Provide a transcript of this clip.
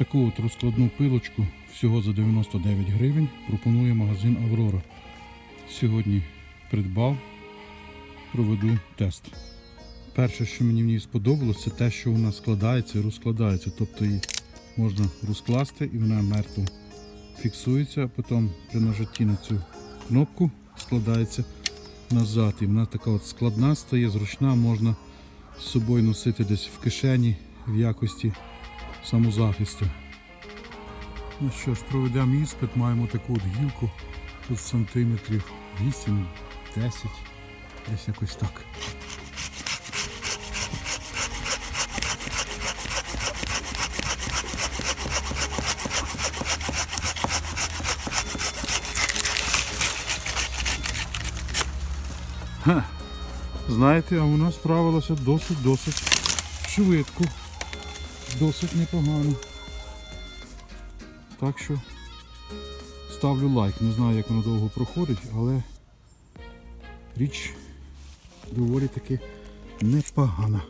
Таку от розкладну пилочку всього за 99 гривень пропонує магазин Аврора. Сьогодні придбав, проведу тест. Перше, що мені в ній сподобалось, це те, що вона складається і розкладається. Тобто її можна розкласти і вона мертво фіксується, а потім при нажатті на цю кнопку складається назад. І вона така от складна стає, зручна, можна з собою носити десь в кишені в якості самозахисту. Ну що ж, проведемо іспит, маємо таку от гілку, тут сантиметрів 8, 10, десь якось так. Знаєте, а вона справилася досить-досить швидко. Досить непогано. Так що ставлю лайк. Не знаю, як воно довго проходить, але річ доволі таки непогана.